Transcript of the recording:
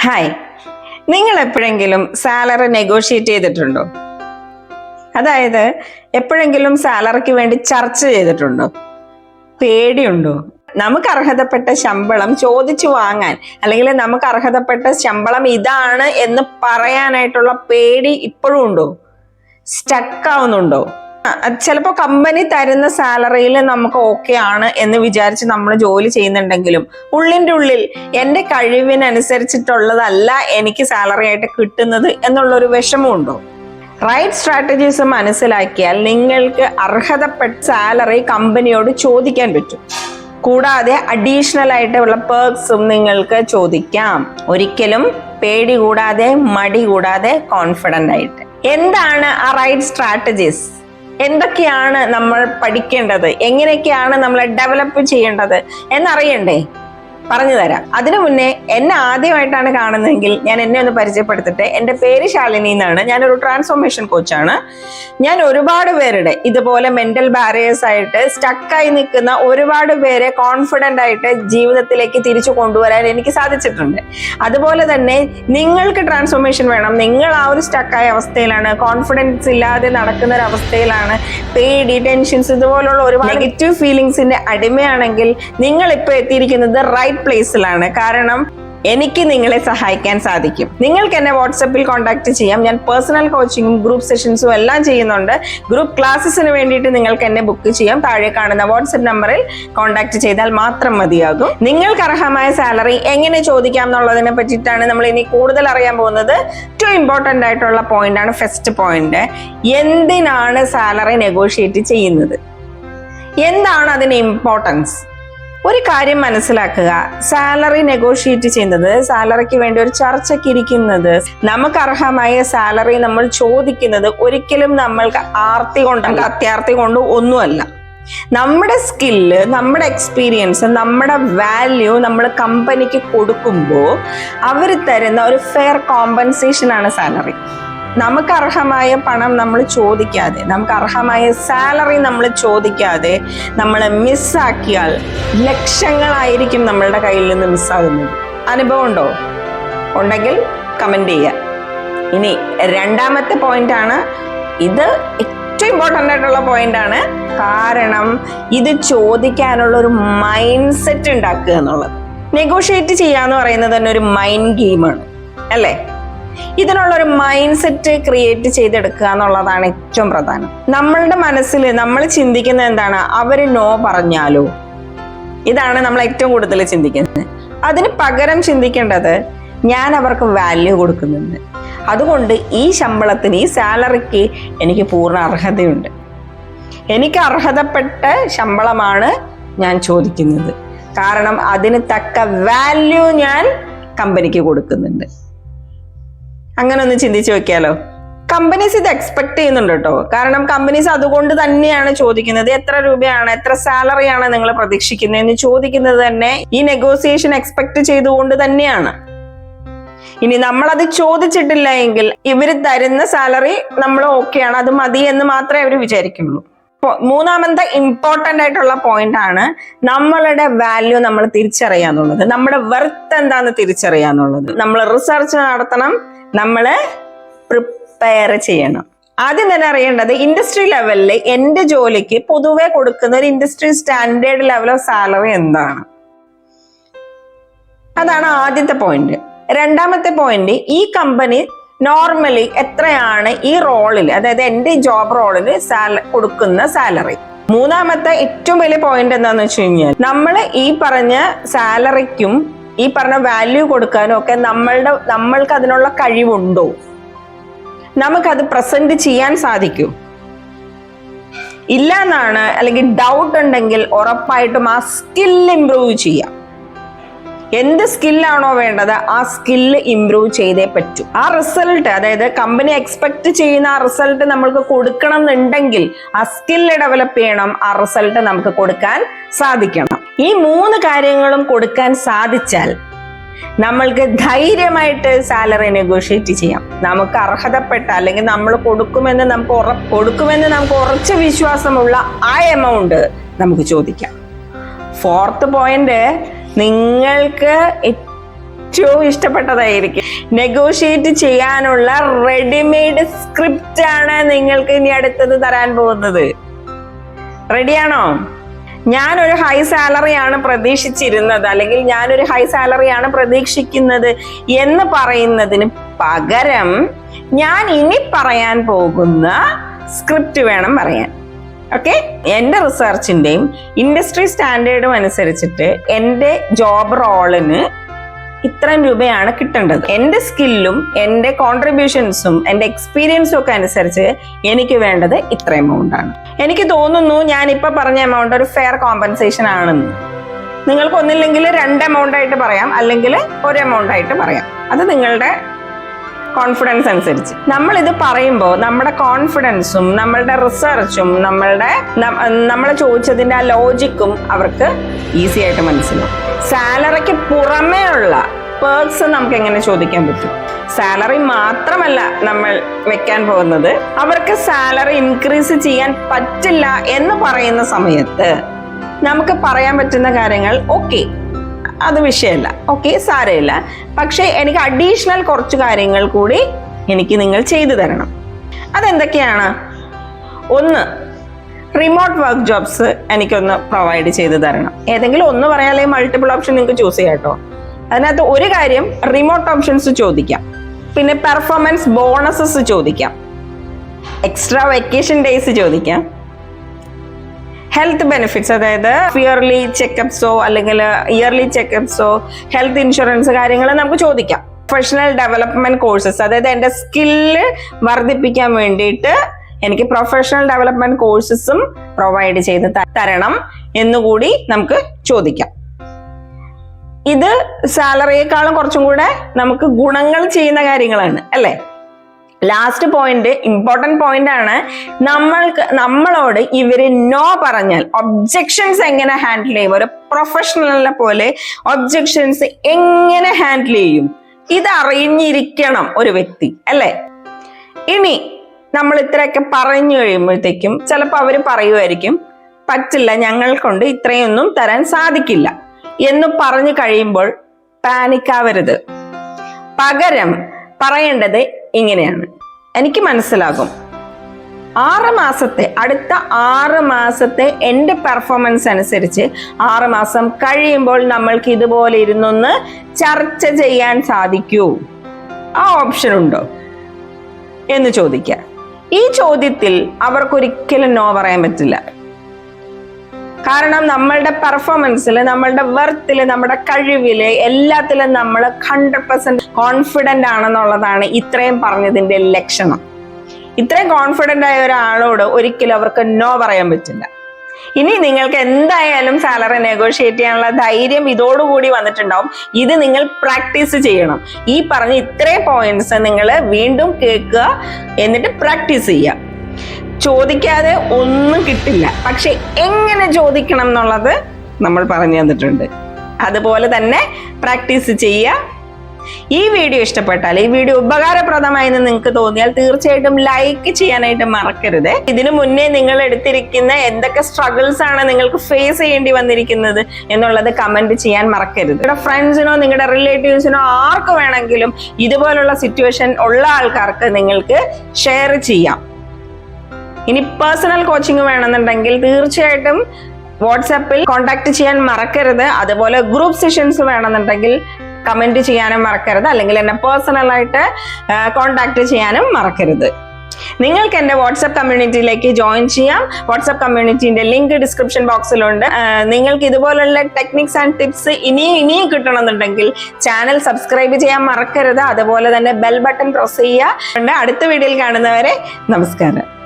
Hi നിങ്ങൾ എപ്പോഴെങ്കിലും salary negotiate ചെയ്തിട്ടുണ്ടോ? അതായത് എപ്പോഴെങ്കിലും സാലറിക്ക് വേണ്ടി ചർച്ച ചെയ്തിട്ടുണ്ടോ? പേടിയുണ്ടോ? നമുക്ക് അർഹതപ്പെട്ട ശമ്പളം ചോദിച്ചു വാങ്ങാൻ അല്ലെങ്കിൽ നമുക്ക് അർഹതപ്പെട്ട ശമ്പളം ഇതാണ് എന്ന് പറയാനായിട്ടുള്ള പേടി ഇപ്പോഴും ഉണ്ടോ? സ്റ്റക്ക് ആവുന്നുണ്ടോ? ചിലപ്പോൾ കമ്പനി തരുന്ന സാലറിയിൽ നമുക്ക് ഓക്കെ ആണ് എന്ന് വിചാരിച്ച് നമ്മൾ ജോലി ചെയ്യുന്നുണ്ടെങ്കിലും ഉള്ളിന്റെ ഉള്ളിൽ എന്റെ കഴിവിനനുസരിച്ചിട്ടുള്ളതല്ല എനിക്ക് സാലറി ആയിട്ട് കിട്ടുന്നത് എന്നുള്ളൊരു വിഷമമുണ്ടോ റൈറ്റ് സ്ട്രാറ്റജീസ് മനസ്സിലാക്കിയാൽ നിങ്ങൾക്ക് അർഹതപ്പെട്ട സാലറി കമ്പനിയോട് ചോദിക്കാൻ പറ്റും. കൂടാതെ അഡീഷണൽ ആയിട്ടുള്ള പേർക്സും നിങ്ങൾക്ക് ചോദിക്കാം. ഒരിക്കലും പേടി കൂടാതെ മടി കൂടാതെ കോൺഫിഡന്റ് ആയിട്ട്. എന്താണ് ആ റൈറ്റ് സ്ട്രാറ്റജീസ് എന്തൊക്കെയാണ് നമ്മൾ പഠിക്കേണ്ടത്? എങ്ങനെയൊക്കെയാണ് നമ്മൾ ഡെവലപ്പ് ചെയ്യേണ്ടത്? എന്നറിയണ്ടേ? പറഞ്ഞു തരാം. അതിനു മുന്നേ എന്നെ ആദ്യമായിട്ടാണ് കാണുന്നതെങ്കിൽ ഞാൻ എന്നെ ഒന്ന് പരിചയപ്പെടുത്തട്ടെ. എന്റെ പേര് ശാലിനി എന്നാണ്. ഞാനൊരു ട്രാൻസ്ഫോർമേഷൻ കോച്ചാണ് ഞാൻ ഒരുപാട് പേരുടെ ഇതുപോലെ മെന്റൽ ബാരിയേഴ്സ് ആയിട്ട് സ്റ്റക്കായി നിൽക്കുന്ന ഒരുപാട് പേരെ കോൺഫിഡന്റ് ആയിട്ട് ജീവിതത്തിലേക്ക് തിരിച്ചു കൊണ്ടുവരാൻ എനിക്ക് സാധിച്ചിട്ടുണ്ട്. അതുപോലെ തന്നെ നിങ്ങൾക്ക് ട്രാൻസ്ഫോർമേഷൻ വേണം. നിങ്ങൾ ആ ഒരു സ്റ്റക്കായ അവസ്ഥയിലാണ് കോൺഫിഡൻസ് ഇല്ലാതെ നടക്കുന്ന ഒരു അവസ്ഥയിലാണ് പേടി ടെൻഷൻസ് ഇതുപോലുള്ള ഒരുപാട് നെഗറ്റീവ് ഫീലിങ്സിന്റെ അടിമയാണെങ്കിൽ നിങ്ങൾ ഇപ്പോൾ എത്തിയിരിക്കുന്നത് റൈറ്റ് പ്ലേസിലാണ് കാരണം എനിക്ക് നിങ്ങളെ സഹായിക്കാൻ സാധിക്കും. നിങ്ങൾക്ക് എന്നെ വാട്സപ്പിൽ കോൺടാക്ട് ചെയ്യാം. ഞാൻ പേഴ്സണൽ കോച്ചിങ്ങും ഗ്രൂപ്പ് സെഷൻസും എല്ലാം ചെയ്യുന്നുണ്ട്. ഗ്രൂപ്പ് ക്ലാസ്സസിന് വേണ്ടിയിട്ട് നിങ്ങൾക്ക് എന്നെ ബുക്ക് ചെയ്യാം. താഴെ കാണുന്ന വാട്സപ്പ് നമ്പറിൽ കോൺടാക്ട് ചെയ്താൽ മാത്രം മതിയാകും. നിങ്ങൾക്ക് അർഹമായ സാലറി എങ്ങനെ ചോദിക്കാം എന്നുള്ളതിനെ പറ്റിയിട്ടാണ് നമ്മൾ ഇനി കൂടുതൽ അറിയാൻ പോകുന്നത്. ഏറ്റവും ഇമ്പോർട്ടന്റ് ആയിട്ടുള്ള പോയിന്റ് ആണ് ഫസ്റ്റ് പോയിന്റ് എന്തിനാണ് സാലറി നെഗോഷിയേറ്റ് ചെയ്യുന്നത്? എന്താണ് അതിന് ഇമ്പോർട്ടൻസ് ഒരു കാര്യം മനസ്സിലാക്കുക. സാലറി നെഗോഷിയേറ്റ് ചെയ്യുന്നത് സാലറിക്ക് വേണ്ടി ഒരു ചർച്ചയ്ക്ക് ഇരിക്കുന്നത്. നമുക്ക് അർഹമായ സാലറി നമ്മൾ ചോദിക്കുന്നത് ഒരിക്കലും നമ്മൾക്ക് ആർത്തി കൊണ്ട് അത്യാർത്തി കൊണ്ട് ഒന്നുമല്ല. നമ്മുടെ സ്കില്ല് നമ്മുടെ എക്സ്പീരിയൻസ് നമ്മുടെ വാല്യൂ നമ്മൾ കമ്പനിക്ക് കൊടുക്കുമ്പോൾ അവർ തരുന്ന ഒരു ഫെയർ കോമ്പൻസേഷൻ ആണ് സാലറി. നമുക്ക് അർഹമായ പണം നമ്മൾ ചോദിക്കാതെ നമുക്ക് അർഹമായ സാലറി നമ്മൾ ചോദിക്കാതെ നമ്മൾ മിസ്സാക്കിയാൽ ലക്ഷങ്ങളായിരിക്കും നമ്മളുടെ കയ്യിൽ നിന്ന് മിസ്സാകുന്നത്. അനുഭവം ഉണ്ടോ? ഉണ്ടെങ്കിൽ കമന്റ് ചെയ്യുക. ഇനി രണ്ടാമത്തെ പോയിന്റ് ആണ്. ഇത് ഏറ്റവും ഇമ്പോർട്ടന്റ് ആയിട്ടുള്ള പോയിന്റ് ആണ്. കാരണം ഇത് ചോദിക്കാനുള്ള ഒരു മൈൻഡ് സെറ്റ് ഉണ്ടാക്കുക എന്നുള്ളത്. നെഗോഷിയേറ്റ് ചെയ്യാന്ന് പറയുന്നത് തന്നെ ഒരു മൈൻഡ് ഗെയിമാണ് അല്ലേ? ഇതിനുള്ള ഒരു മൈൻഡ് സെറ്റ് ക്രിയേറ്റ് ചെയ്തെടുക്കുക എന്നുള്ളതാണ് ഏറ്റവും പ്രധാനം. നമ്മളുടെ മനസ്സിൽ നമ്മൾ ചിന്തിക്കുന്നത് എന്താണ്? അവർ നോ പറഞ്ഞാലോ? ഇതാണ് നമ്മൾ ഏറ്റവും കൂടുതൽ ചിന്തിക്കുന്നത്. അതിന് പകരം ചിന്തിക്കേണ്ടത് ഞാൻ അവർക്ക് വാല്യൂ കൊടുക്കുന്നുണ്ട്. അതുകൊണ്ട് ഈ ശമ്പളത്തിന് ഈ സാലറിക്ക് എനിക്ക് പൂർണ അർഹതയുണ്ട്. എനിക്ക് അർഹതപ്പെട്ട ശമ്പളമാണ് ഞാൻ ചോദിക്കുന്നത്. കാരണം അതിന് തക്ക വാല്യൂ ഞാൻ കമ്പനിക്ക് കൊടുക്കുന്നുണ്ട്. അങ്ങനെ ഒന്ന് ചിന്തിച്ചു നോക്കിയാലോ? കമ്പനീസ് ഇത് എക്സ്പെക്ട് ചെയ്യുന്നുണ്ട് കേട്ടോ. കാരണം കമ്പനീസ് അതുകൊണ്ട് തന്നെയാണ് ചോദിക്കുന്നത് എത്ര രൂപയാണ് എത്ര സാലറിയാണ് നിങ്ങൾ പ്രതീക്ഷിക്കുന്നതെന്ന് ചോദിക്കുന്നത് തന്നെ ഈ നെഗോസിയേഷൻ എക്സ്പെക്ട് ചെയ്തുകൊണ്ട് തന്നെയാണ്. ഇനി നമ്മൾ അത് ചോദിച്ചിട്ടില്ല എങ്കിൽ ഇവർ തരുന്ന സാലറി നമ്മൾ ഓക്കെയാണ് അത് മതി എന്ന് മാത്രമേ അവർ വിചാരിക്കുള്ളൂ. മൂന്നാമത്തെ ഇമ്പോർട്ടന്റ് ആയിട്ടുള്ള പോയിന്റ് ആണ് നമ്മളുടെ വാല്യൂ നമ്മൾ തിരിച്ചറിയാന്നുള്ളത്. നമ്മുടെ വെർത്ത് എന്താന്ന് തിരിച്ചറിയാന്നുള്ളത്. നമ്മൾ റിസർച്ച് നടത്തണം നമ്മൾ പ്രിപ്പയർ ചെയ്യണം. ആദ്യം തന്നെ അറിയേണ്ടത് ഇൻഡസ്ട്രി ലെവലിൽ എന്റെ ജോലിക്ക് പൊതുവെ കൊടുക്കുന്ന ഒരു industry standard level of salary എന്താണ്? അതാണ് ആദ്യത്തെ പോയിന്റ് രണ്ടാമത്തെ പോയിന്റ് ഈ കമ്പനി നോർമലി എത്രയാണ് ഈ റോളിൽ അതായത് എന്റെ ജോബ് റോളിൽ സാല കൊടുക്കുന്ന സാലറി മൂന്നാമത്തെ ഏറ്റവും വലിയ പോയിന്റ് എന്താന്ന് വെച്ച് കഴിഞ്ഞാൽ നമ്മൾ ഈ പറഞ്ഞ സാലറിക്കും ഈ പറഞ്ഞ വാല്യൂ കൊടുക്കാനും ഒക്കെ നമ്മളുടെ നമ്മൾക്ക് അതിനുള്ള കഴിവുണ്ടോ? നമുക്കത് പ്രസന്റ് ചെയ്യാൻ സാധിക്കും. ഇല്ല എന്നാണ് അല്ലെങ്കിൽ ഡൗട്ട് ഉണ്ടെങ്കിൽ ഉറപ്പായിട്ടും ആ സ്കിൽ ഇംപ്രൂവ് ചെയ്യാം. എന്ത് സ്കില്ലാണോ വേണ്ടത് ആ സ്കില്ല് ഇംപ്രൂവ് ചെയ്തേ പറ്റൂ. ആ റിസൾട്ട് അതായത് കമ്പനി എക്സ്പെക്ട് ചെയ്യുന്ന ആ റിസൾട്ട് നമ്മൾക്ക് കൊടുക്കണം എന്നുണ്ടെങ്കിൽ ആ സ്കില്ല് ഡെവലപ്പ് ചെയ്യണം ആ റിസൾട്ട് നമുക്ക് കൊടുക്കാൻ സാധിക്കണം. ഈ മൂന്ന് കാര്യങ്ങളും കൊടുക്കാൻ സാധിച്ചാൽ നമ്മൾക്ക് ധൈര്യമായിട്ട് സാലറി നെഗോഷിയേറ്റ് ചെയ്യാം. നമുക്ക് അർഹതപ്പെട്ട അല്ലെങ്കിൽ നമ്മൾ കൊടുക്കുമെന്ന് നമുക്ക് ഉറ കൊടുക്കുമെന്ന് നമുക്ക് ഉറച്ച വിശ്വാസമുള്ള ആ എമൗണ്ട് നമുക്ക് ചോദിക്കാം. ഫോർത്ത് പോയിന്റ് നിങ്ങൾക്ക് ഏറ്റവും ഇഷ്ടപ്പെട്ടതായിരിക്കും. നെഗോഷിയേറ്റ് ചെയ്യാനുള്ള റെഡിമെയ്ഡ് സ്ക്രിപ്റ്റ് ആണ് നിങ്ങൾക്ക് ഇനി അടുത്തത് തരാൻ പോകുന്നത്. റെഡിയാണോ ഞാനൊരു ഹൈ സാലറിയാണ് പ്രതീക്ഷിച്ചിരുന്നത് അല്ലെങ്കിൽ ഞാനൊരു ഹൈ സാലറിയാണ് പ്രതീക്ഷിക്കുന്നത് എന്ന് പറയുന്നതിന് പകരം ഞാൻ ഇനി പറയാൻ പോകുന്ന സ്ക്രിപ്റ്റ് വേണം പറയാൻ. ഓക്കെ എന്റെ റിസർച്ചിന്റെയും ഇൻഡസ്ട്രി സ്റ്റാൻഡേർഡും അനുസരിച്ചിട്ട് എന്റെ ജോബ് റോളിന് ഇത്രയും രൂപയാണ് കിട്ടേണ്ടത്. എന്റെ സ്കില്ലും എന്റെ കോൺട്രിബ്യൂഷൻസും എന്റെ എക്സ്പീരിയൻസും ഒക്കെ അനുസരിച്ച് എനിക്ക് വേണ്ടത് ഇത്ര എമൗണ്ട് ആണ്. എനിക്ക് തോന്നുന്നു ഞാൻ ഇപ്പൊ പറഞ്ഞ എമൗണ്ട് ഒരു ഫെയർ കോമ്പൻസേഷൻ ആണെന്ന്. നിങ്ങൾക്ക് ഒന്നില്ലെങ്കിൽ രണ്ട് എമൗണ്ട് ആയിട്ട് പറയാം അല്ലെങ്കിൽ ഒരു എമൗണ്ട് ആയിട്ട് പറയാം. അത് നിങ്ങളുടെ കോൺഫിഡൻസ് അനുസരിച്ച്. നമ്മൾ ഇത് പറയുമ്പോൾ നമ്മുടെ കോൺഫിഡൻസും നമ്മളുടെ റിസർച്ചും നമ്മളുടെ നമ്മൾ ചോദിച്ചതിന്റെ ആ ലോജിക്കും അവർക്ക് ഈസി ആയിട്ട് മനസ്സിലാവും. സാലറിക്ക് പുറമേ ഉള്ള നമുക്ക് എങ്ങനെ ചോദിക്കാൻ പറ്റും? സാലറി മാത്രമല്ല നമ്മൾ വെക്കാൻ പോകുന്നത്. അവർക്ക് സാലറി ഇൻക്രീസ് ചെയ്യാൻ പറ്റില്ല എന്ന് പറയുന്ന സമയത്ത് നമുക്ക് പറയാൻ പറ്റുന്ന കാര്യങ്ങൾ ഓക്കെ അത് വിഷയമല്ല. ഓക്കെ സാരമില്ല. പക്ഷേ എനിക്ക് അഡീഷണൽ കുറച്ച് കാര്യങ്ങൾ കൂടി എനിക്ക് നിങ്ങൾ ചെയ്തു തരണം. അതെന്തൊക്കെയാണ്? ഒന്ന് റിമോട്ട് വർക്ക് ജോബ്സ് എനിക്കൊന്ന് പ്രൊവൈഡ് ചെയ്ത് തരണം. ഏതെങ്കിലും ഒന്ന് പറയാല്ലേ മൾട്ടിപ്പിൾ ഓപ്ഷൻ നിങ്ങൾക്ക് ചൂസ് ചെയ്യാം കേട്ടോ. അതിനകത്ത് ഒരു കാര്യം റിമോട്ട് ഓപ്ഷൻസ് ചോദിക്കാം. പിന്നെ പെർഫോമൻസ് ബോണസസ് ചോദിക്കാം. എക്സ്ട്രാ വെക്കേഷൻ ഡേയ്സ് ചോദിക്കാം. ഹെൽത്ത് ബെനിഫിറ്റ്സ് അതായത് ഇയർലി ചെക്കപ്സോ അല്ലെങ്കിൽ ഇയർലി ചെക്കപ്സോ ഹെൽത്ത് ഇൻഷുറൻസ് കാര്യങ്ങൾ നമുക്ക് ചോദിക്കാം. പ്രൊഫഷണൽ ഡെവലപ്മെന്റ് കോഴ്സസ് അതായത് എന്റെ സ്കില്ല് വർദ്ധിപ്പിക്കാൻ വേണ്ടിയിട്ട് എനിക്ക് പ്രൊഫഷണൽ ഡെവലപ്മെന്റ് കോഴ്സസും പ്രൊവൈഡ് ചെയ്ത് തരണം എന്നുകൂടി നമുക്ക് ചോദിക്കാം. ഇത് സാലറിയേക്കാളും കുറച്ചും കൂടെ നമുക്ക് ഗുണങ്ങൾ ചെയ്യുന്ന കാര്യങ്ങളാണ് അല്ലേ? ലാസ്റ്റ് പോയിന്റ് ഇമ്പോർട്ടന്റ് പോയിന്റ് ആണ്. നമ്മൾക്ക് നമ്മളോട് ഇവർ നോ പറഞ്ഞാൽ ഒബ്ജെക്ഷൻസ് എങ്ങനെ ഹാൻഡിൽ ചെയ്യും? ഒരു പ്രൊഫഷണലിനെ പോലെ ഒബ്ജെക്ഷൻസ് എങ്ങനെ ഹാൻഡിൽ ചെയ്യും? ഇത് അറിഞ്ഞിരിക്കണം ഒരു വ്യക്തി അല്ലേ? ഇനി നമ്മൾ ഇത്രയൊക്കെ പറഞ്ഞു കഴിയുമ്പോഴത്തേക്കും ചിലപ്പോൾ അവർ പറയുമായിരിക്കും പറ്റില്ല ഞങ്ങൾ കൊണ്ട് ഇത്രയൊന്നും തരാൻ സാധിക്കില്ല. എന്ന് പറഞ്ഞു കഴിയുമ്പോൾ പാനിക്കാവരുത്. പകരം പറയേണ്ടത് ഇങ്ങനെയാണ്. എനിക്ക് മനസ്സിലാകും. ആറ് മാസത്തെ അടുത്ത ആറ് മാസത്തെ എന്റെ പെർഫോമൻസ് അനുസരിച്ച് ആറ് മാസം കഴിയുമ്പോൾ നമ്മൾക്ക് ഇതുപോലെ ഇരുന്നൊന്ന് ചർച്ച ചെയ്യാൻ സാധിക്കൂ. ആ ഓപ്ഷൻ ഉണ്ടോ? എന്ന് ചോദിക്കുക ഈ ചോദ്യത്തിൽ അവർക്കൊരിക്കലും നോ പറയാൻ പറ്റില്ല. കാരണം നമ്മളുടെ പെർഫോമൻസിൽ നമ്മളുടെ വർത്തിൽ നമ്മുടെ കഴിവിൽ എല്ലാത്തിലും നമ്മൾ ഹൺഡ്രഡ് പെർസെന്റ് കോൺഫിഡന്റ് ആണെന്നുള്ളതാണ് ഇത്രയും പറഞ്ഞതിന്റെ ലക്ഷണം. ഇത്രയും കോൺഫിഡന്റ് ആയ ഒരാളോട് ഒരിക്കലും അവർക്ക് നോ പറയാൻ പറ്റില്ല. ഇനി നിങ്ങൾക്ക് എന്തായാലും സാലറി നെഗോഷിയേറ്റ് ചെയ്യാനുള്ള ധൈര്യം ഇതോടുകൂടി വന്നിട്ടുണ്ടാവും. ഇത് നിങ്ങൾ പ്രാക്ടീസ് ചെയ്യണം. ഈ പറഞ്ഞ ഇത്രയും പോയിന്റ്സ് നിങ്ങൾ വീണ്ടും കേൾക്കുക എന്നിട്ട് പ്രാക്ടീസ് ചെയ്യുക. ചോദിക്കാതെ ഒന്നും കിട്ടില്ല. പക്ഷെ എങ്ങനെ ചോദിക്കണം എന്നുള്ളത് നമ്മൾ പറഞ്ഞു തന്നിട്ടുണ്ട്. അതുപോലെ തന്നെ പ്രാക്ടീസ് ചെയ്യുക. ഈ വീഡിയോ ഇഷ്ടപ്പെട്ടാൽ ഈ വീഡിയോ ഉപകാരപ്രദമായി എന്ന് നിങ്ങൾക്ക് തോന്നിയാൽ തീർച്ചയായിട്ടും ലൈക്ക് ചെയ്യാനായിട്ട് മറക്കരുത്. ഇതിനു മുന്നേ നിങ്ങൾ എടുത്തിരിക്കുന്ന എന്തൊക്കെ സ്ട്രഗിൾസ് ആണ് നിങ്ങൾക്ക് ഫേസ് ചെയ്യേണ്ടി വന്നിരിക്കുന്നത് എന്നുള്ളത് കമന്റ് ചെയ്യാൻ മറക്കരുത്. നിങ്ങളുടെ ഫ്രണ്ട്സിനോ നിങ്ങളുടെ റിലേറ്റീവ്സിനോ ആർക്ക് വേണമെങ്കിലും ഇതുപോലുള്ള സിറ്റുവേഷൻ ഉള്ള ആൾക്കാർക്ക് നിങ്ങൾക്ക് ഷെയർ ചെയ്യാം. ഇനി പേഴ്സണൽ കോച്ചിങ് വേണമെന്നുണ്ടെങ്കിൽ തീർച്ചയായിട്ടും വാട്സാപ്പിൽ കോൺടാക്ട് ചെയ്യാൻ മറക്കരുത്. അതുപോലെ ഗ്രൂപ്പ് സെഷൻസ് വേണമെന്നുണ്ടെങ്കിൽ കമന്റ് ചെയ്യാനും മറക്കരുത്. അല്ലെങ്കിൽ എന്നെ പേഴ്സണലായിട്ട് കോൺടാക്ട് ചെയ്യാനും മറക്കരുത്. നിങ്ങൾക്ക് എന്റെ വാട്സപ്പ് കമ്മ്യൂണിറ്റിയിലേക്ക് ജോയിൻ ചെയ്യാം. വാട്സപ്പ് കമ്മ്യൂണിറ്റിന്റെ ലിങ്ക് ഡിസ്ക്രിപ്ഷൻ ബോക്സിലുണ്ട് നിങ്ങൾക്ക് ഇതുപോലുള്ള ടെക്നിക്സ് ആൻഡ് ടിപ്സ് ഇനിയും ഇനിയും കിട്ടണമെന്നുണ്ടെങ്കിൽ ചാനൽ സബ്സ്ക്രൈബ് ചെയ്യാൻ മറക്കരുത്. അതുപോലെ തന്നെ ബെൽ ബട്ടൺ പ്രസ് ചെയ്യുക. അടുത്ത വീഡിയോയിൽ കാണുന്നവരെ നമസ്കാരം.